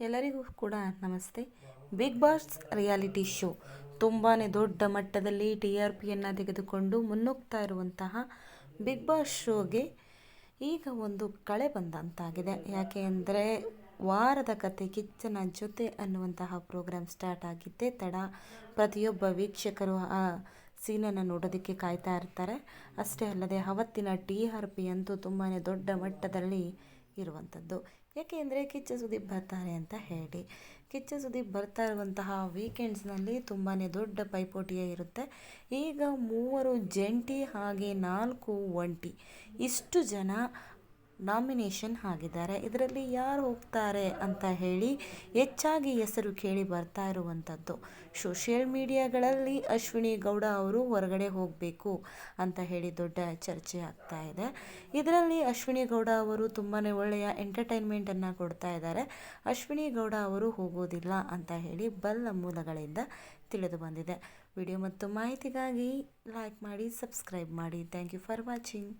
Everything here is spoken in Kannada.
ಎಲ್ಲರಿಗೂ ಕೂಡ ನಮಸ್ತೆ. ಬಿಗ್ ಬಾಸ್ ರಿಯಾಲಿಟಿ ಶೋ ತುಂಬಾ ದೊಡ್ಡ ಮಟ್ಟದಲ್ಲಿ ಟಿ ಆರ್ ಪಿಯನ್ನು ತೆಗೆದುಕೊಂಡು ಮುನ್ನುಗ್ತಾ ಇರುವಂತಹ ಬಿಗ್ ಬಾಸ್ ಶೋಗೆ ಈಗ ಒಂದು ಕಳೆ ಬಂದಂತಾಗಿದೆ. ಯಾಕೆ ಅಂದರೆ ವಾರದ ಕತೆ, ಕಿಚ್ಚನ ಜೊತೆ ಅನ್ನುವಂತಹ ಪ್ರೋಗ್ರಾಮ್ ಸ್ಟಾರ್ಟ್ ಆಗಿದ್ದೇ ತಡ. ಪ್ರತಿಯೊಬ್ಬ ವೀಕ್ಷಕರು ಆ ಸೀನನ್ನು ನೋಡೋದಕ್ಕೆ ಕಾಯ್ತಾ ಇರ್ತಾರೆ. ಅಷ್ಟೇ ಅಲ್ಲದೆ ಅವತ್ತಿನ ಟಿ ಆರ್ ಪಿ ಅಂತೂ ತುಂಬಾ ದೊಡ್ಡ ಮಟ್ಟದಲ್ಲಿ ಇರುವಂಥದ್ದು. ಯಾಕೆ ಅಂದರೆ ಕಿಚ್ಚ ಸುದೀಪ್ ಬರ್ತಾರೆ ಅಂತ ಹೇಳಿ. ಕಿಚ್ಚ ಸುದೀಪ್ ಬರ್ತಾ ಇರುವಂತಹ ವೀಕೆಂಡ್ಸ್ನಲ್ಲಿ ತುಂಬಾ ದೊಡ್ಡ ಪೈಪೋಟಿಯೇ ಇರುತ್ತೆ. ಈಗ ಮೂವರು ಜಂಟಿ ಹಾಗೆ ನಾಲ್ಕು ಒಂಟಿ. ಇಷ್ಟು ಜನ ನಾಮಿನೇಷನ್ ಆಗಿದ್ದಾರೆ ಇದರಲ್ಲಿ ಯಾರು ಹೋಗ್ತಾರೆ ಅಂತ ಹೇಳಿ ಹೆಚ್ಚಾಗಿ ಹೆಸರು ಕೇಳಿ ಬರ್ತಾ ಇರುವಂಥದ್ದು. ಸೋಷಿಯಲ್ ಮೀಡಿಯಾಗಳಲ್ಲಿ ಅಶ್ವಿನಿ ಗೌಡ ಅವರು ಹೊರಗಡೆ ಹೋಗಬೇಕು ಅಂತ ಹೇಳಿ ದೊಡ್ಡ ಚರ್ಚೆ ಆಗ್ತಾ ಇದೆ. ಇದರಲ್ಲಿ ಅಶ್ವಿನಿ ಗೌಡ ಅವರು ತುಂಬಾ ಒಳ್ಳೆಯ ಎಂಟರ್ಟೈನ್ಮೆಂಟನ್ನು ಕೊಡ್ತಾ ಇದ್ದಾರೆ. ಅಶ್ವಿನಿ ಗೌಡ ಅವರು ಹೋಗೋದಿಲ್ಲ ಅಂತ ಹೇಳಿ ಬಲ್ಲ ಮೂಲಗಳಿಂದ ತಿಳಿದು ಬಂದಿದೆ. ವಿಡಿಯೋ ಮತ್ತು ಮಾಹಿತಿಗಾಗಿ ಲೈಕ್ ಮಾಡಿ ಸಬ್ಸ್ಕ್ರೈಬ್ ಮಾಡಿ. Thank you for watching